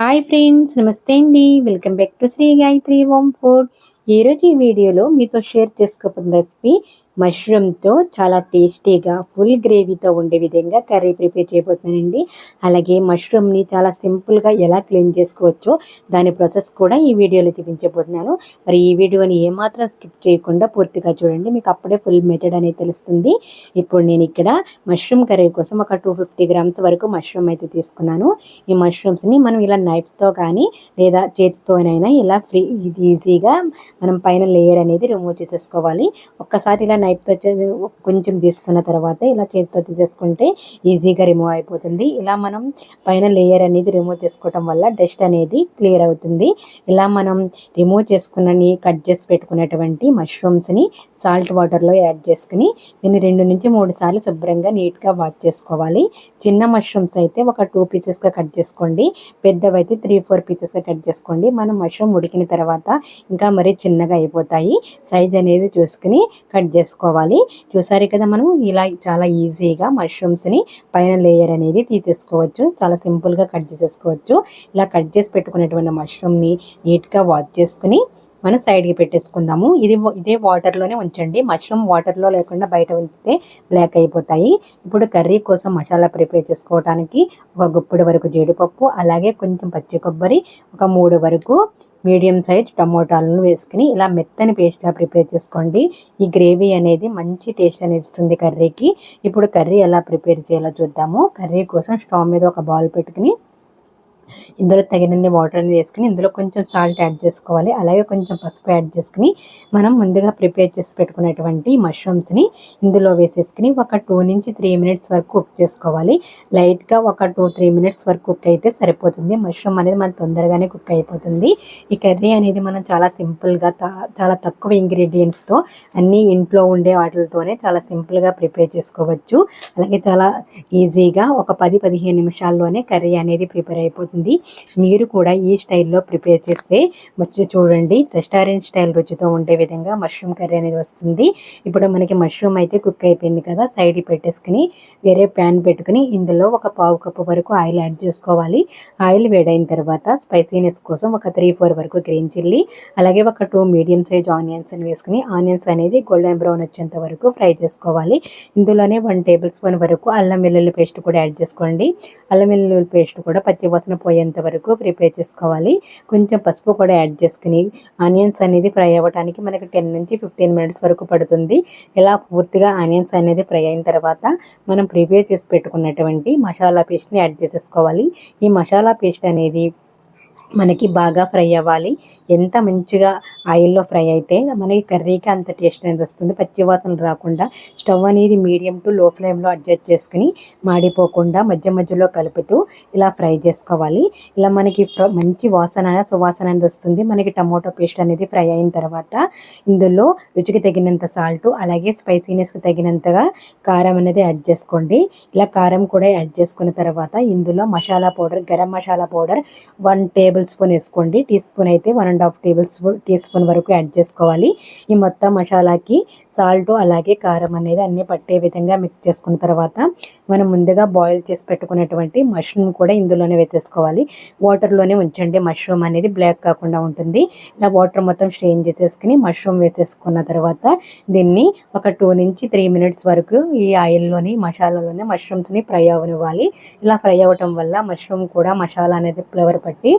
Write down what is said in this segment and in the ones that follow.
Hi friends నమస్తే అండి. Welcome back to Shri Gayatri home food. ఈరోజు ఈ వీడియోలో మీతో షేర్ చేసుకోబోతున్న రెసిపీ మష్రూమ్తో చాలా టేస్టీగా ఫుల్ గ్రేవీతో ఉండే విధంగా కర్రీ ప్రిపేర్ చేయబోతున్నానండి. అలాగే మష్రూమ్ని చాలా సింపుల్గా ఎలా క్లీన్ చేసుకోవచ్చో దాని ప్రాసెస్ కూడా ఈ వీడియోలో చూపించబోతున్నాను. మరి ఈ వీడియోని ఏమాత్రం స్కిప్ చేయకుండా పూర్తిగా చూడండి. మీకు అప్పుడే ఫుల్ మెథడ్ అనేది తెలుస్తుంది. ఇప్పుడు నేను ఇక్కడ మష్రూమ్ కర్రీ కోసం ఒక టూ ఫిఫ్టీ గ్రామ్స్ వరకు మష్రూమ్ అయితే తీసుకున్నాను. ఈ మష్రూమ్స్ని మనం ఇలా నైఫ్తో కానీ లేదా చేతితోనైనా ఇలా ఫ్రీ ఈజీగా మనం పైన లేయర్ అనేది రిమూవ్ చేసేసుకోవాలి. ఒక్కసారి ఇలా నైఫ్తో కొంచెం తీసుకున్న తర్వాత ఇలా చేతితో తీసేసుకుంటే ఈజీగా రిమూవ్ అయిపోతుంది. ఇలా మనం పైన లేయర్ అనేది రిమూవ్ చేసుకోవటం వల్ల డస్ట్ అనేది క్లియర్ అవుతుంది. ఇలా మనం రిమూవ్ చేసుకున్నని కట్ చేసి పెట్టుకున్నటువంటి మష్రూమ్స్ని సాల్ట్ వాటర్లో యాడ్ చేసుకుని దీన్ని రెండు నుంచి మూడు సార్లు శుభ్రంగా నీట్గా వాష్ చేసుకోవాలి. చిన్న మష్రూమ్స్ అయితే ఒక టూ పీసెస్గా కట్ చేసుకోండి. పెద్దవైతే త్రీ ఫోర్ పీసెస్గా కట్ చేసుకోండి. మనం మష్రూమ్ ఉడికిన తర్వాత ఇంకా మరీ చిన్నగా అయిపోతాయి. సైజ్ అనేది చూసుకుని కట్ చేసుకోండి తీసేసుకోవాలి. చూసారు కదా మనం ఇలా చాలా ఈజీగా మష్రూమ్స్ని పైన లేయర్ అనేది తీసేసుకోవచ్చు. చాలా సింపుల్గా కట్ చేసేసుకోవచ్చు. ఇలా కట్ చేసి పెట్టుకునేటువంటి మష్రూమ్ని నీట్గా వాష్ చేసుకుని మనం సైడ్కి పెట్టేసుకుందాము. ఇది ఇదే వాటర్లోనే ఉంచండి. మష్రూమ్ వాటర్లో లేకుండా బయట ఉంచితే బ్లాక్ అయిపోతాయి. ఇప్పుడు కర్రీ కోసం మసాలా ప్రిపేర్ చేసుకోవడానికి ఒక గుప్పుడు వరకు జీడిపప్పు అలాగే కొంచెం పచ్చి కొబ్బరి ఒక మూడు వరకు మీడియం సైజ్ టమోటాలను వేసుకుని ఇలా మెత్తని పేస్ట్లా ప్రిపేర్ చేసుకోండి. ఈ గ్రేవీ అనేది మంచి టేస్ట్ అనేది ఇస్తుంది కర్రీకి. ఇప్పుడు కర్రీ ఎలా ప్రిపేర్ చేయాలో చూద్దాము. కర్రీ కోసం స్టవ్ మీద ఒక బౌల్ పెట్టుకుని ఇందులో తగినన్ని వాటర్ వేసుకుని ఇందులో కొంచెం సాల్ట్ యాడ్ చేసుకోవాలి. అలాగే కొంచెం పసుపు యాడ్ చేసుకుని మనం ముందుగా ప్రిపేర్ చేసి పెట్టుకునేటువంటి మష్రూమ్స్ని ఇందులో వేసేసుకుని ఒక టూ నుంచి త్రీ మినిట్స్ వరకు కుక్ చేసుకోవాలి. లైట్గా ఒక టూ త్రీ మినిట్స్ వరకు కుక్ అయితే సరిపోతుంది. మష్రూమ్ అనేది మన తొందరగానే కుక్ అయిపోతుంది. ఈ కర్రీ అనేది మనం చాలా సింపుల్గా చాలా తక్కువ ఇంగ్రీడియంట్స్తో అన్నీ ఇంట్లో ఉండే వాటితోనే చాలా సింపుల్గా ప్రిపేర్ చేసుకోవచ్చు. అలాగే చాలా ఈజీగా ఒక పది పదిహేను నిమిషాల్లోనే కర్రీ అనేది ప్రిపేర్ అయిపోతుంది. ఉంటుంది మీరు కూడా ఈ స్టైల్లో ప్రిపేర్ చేస్తే చూడండి. రెస్టారెంట్ స్టైల్ రుచితో ఉండే విధంగా మష్రూమ్ కర్రీ అనేది వస్తుంది. ఇప్పుడు మనకి మష్రూమ్ అయితే కుక్ అయిపోయింది కదా సైడ్ పెట్టేసుకుని వేరే ప్యాన్ పెట్టుకుని ఇందులో ఒక పావు కప్పు వరకు ఆయిల్ యాడ్ చేసుకోవాలి. ఆయిల్ వేడైన తర్వాత స్పైసీనెస్ కోసం ఒక త్రీ ఫోర్ వరకు గ్రీన్ చిల్లీ అలాగే ఒక టూ మీడియం సైజ్ ఆనియన్స్ అని వేసుకుని ఆనియన్స్ అనేది గోల్డెన్ బ్రౌన్ వచ్చేంత వరకు ఫ్రై చేసుకోవాలి. ఇందులోనే వన్ టేబుల్ స్పూన్ వరకు అల్లం వెల్లుల్లి పేస్ట్ కూడా యాడ్ చేసుకోండి. అల్లం వెల్లుల్లి పేస్ట్ కూడా పచ్చివాసన పోయేంత వరకు ప్రిపేర్ చేసుకోవాలి. కొంచెం పసుపు కూడా యాడ్ చేసుకుని ఆనియన్స్ అనేది ఫ్రై అవ్వడానికి మనకి టెన్ నుంచి ఫిఫ్టీన్ మినిట్స్ వరకు పడుతుంది. ఇలా పూర్తిగా ఆనియన్స్ అనేది ఫ్రై అయిన తర్వాత మనం ప్రిపేర్ చేసి పెట్టుకున్నటువంటి మసాలా పేస్ట్ని యాడ్ చేసేసుకోవాలి. ఈ మసాలా పేస్ట్ అనేది మనకి బాగా ఫ్రై అవ్వాలి. ఎంత మంచిగా ఆయిల్లో ఫ్రై అయితే మనకి కర్రీకి అంత టేస్ట్ అనేది వస్తుంది. పచ్చివాసనలు రాకుండా స్టవ్ అనేది మీడియం టు లో ఫ్లేమ్లో అడ్జస్ట్ చేసుకుని మాడిపోకుండా మధ్య మధ్యలో కలుపుతూ ఇలా ఫ్రై చేసుకోవాలి. ఇలా మనకి మంచి వాసన సువాసన అనేది వస్తుంది. మనకి టమోటో పేస్ట్ అనేది ఫ్రై అయిన తర్వాత ఇందులో రుచికి తగినంత సాల్ట్ అలాగే స్పైసీనెస్కి తగినంతగా కారం అనేది యాడ్ చేసుకోండి. ఇలా కారం కూడా యాడ్ చేసుకున్న తర్వాత ఇందులో masala powder garam masala powder one table tablespoon వేసుకోండి. టీ స్పూన్ అయితే one and half tablespoon teaspoon వరకు యాడ్ చేసుకోవాలి. ఈ మొత్తం మసాలాకి సాల్ట్ అలాగే కారం అనేది అన్నీ పట్టే విధంగా మిక్స్ చేసుకున్న తర్వాత మనం ముందుగా బాయిల్ చేసి పెట్టుకున్నటువంటి మష్రూమ్ కూడా ఇందులోనే వేసేసుకోవాలి. వాటర్లోనే ఉంచండి. మష్రూమ్ అనేది బ్లాక్ కాకుండా ఉంటుంది. ఇలా వాటర్ మొత్తం స్ట్రెయిన్ చేసేసుకుని మష్రూమ్ వేసేసుకున్న తర్వాత దీన్ని ఒక టూ నుంచి త్రీ మినిట్స్ వరకు ఈ ఆయిల్లోని మసాలాలోనే మష్రూమ్స్ని ఫ్రై అవనివ్వాలి. ఇలా ఫ్రై అవ్వటం వల్ల మష్రూమ్ కూడా మసాలా అనేది ఫ్లేవర్ పట్టి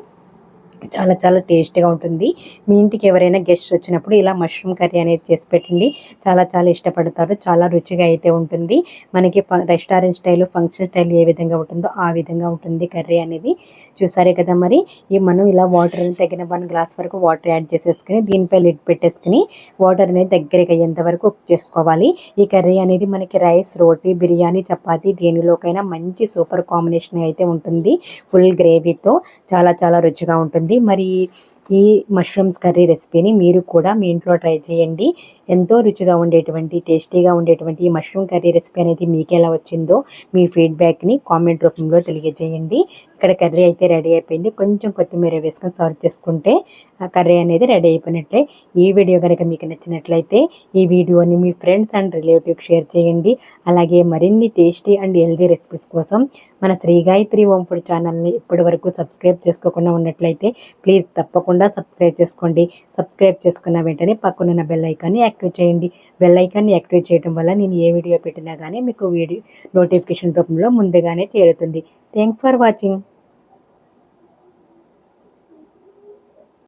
చాలా చాలా టేస్టీగా ఉంటుంది. మీ ఇంటికి ఎవరైనా గెస్ట్ వచ్చినప్పుడు ఇలా మష్రూమ్ కర్రీ అనేది చేసి పెట్టండి. చాలా చాలా ఇష్టపడతారు. చాలా రుచిగా అయితే ఉంటుంది. మనకి రెస్టారెంట్ స్టైల్ ఫంక్షన్ స్టైల్ ఏ విధంగా ఉంటుందో ఆ విధంగా ఉంటుంది కర్రీ అనేది. చూసారే కదా మరి? ఈ మనం ఇలా వాటర్ తగిన వన్ గ్లాస్ వరకు వాటర్ యాడ్ చేసేసుకుని దీనిపై లిడ్ పెట్టేసుకుని వాటర్ అనేది దగ్గరికి అయ్యేంత వరకు కుక్ చేసుకోవాలి. ఈ కర్రీ అనేది మనకి రైస్ రోటీ బిర్యానీ చపాతీ దేనిలోకైనా మంచి సూపర్ కాంబినేషన్ అయితే ఉంటుంది. ఫుల్ గ్రేవీతో చాలా చాలా రుచిగా ఉంటుంది. మరి ఈ మష్రూమ్స్ కర్రీ రెసిపీని మీరు కూడా మీ ఇంట్లో ట్రై చేయండి. ఎంతో రుచిగా ఉండేటువంటి టేస్టీగా ఉండేటువంటి ఈ మష్రూమ్ కర్రీ రెసిపీ అనేది మీకు ఎలా వచ్చిందో మీ ఫీడ్బ్యాక్ని కామెంట్ రూపంలో తెలియజేయండి. ఇక్కడ కర్రీ అయితే రెడీ అయిపోయింది. కొంచెం కొత్తిమీర వేసుకొని సర్వ్ చేసుకుంటే ఆ కర్రీ అనేది రెడీ అయిపోయినట్లే. ఈ వీడియో కనుక మీకు నచ్చినట్లయితే ఈ వీడియోని మీ ఫ్రెండ్స్ అండ్ రిలేటివ్కి షేర్ చేయండి. అలాగే మరిన్ని టేస్టీ అండ్ హెల్దీ రెసిపీస్ కోసం మన శ్రీ గాయత్రి హోమ్ ఫుడ్ ఛానల్ని ఇప్పటి వరకు సబ్స్క్రైబ్ చేసుకోకుండా ఉన్నట్లయితే ప్లీజ్ తప్పకుండా తప్పకుండా సబ్స్క్రైబ్ చేసుకోండి. సబ్స్క్రైబ్ చేసుకున్న వెంటనే పక్కనున్న బెల్ ఐకాన్ని యాక్టివ్ చేయండి. బెల్ ఐకాన్ని యాక్టివ్ చేయడం వల్ల నేను ఏ వీడియో పెట్టినా కానీ మీకు వీడియో నోటిఫికేషన్ రూపంలో ముందుగానే చేరుతుంది. Thanks for watching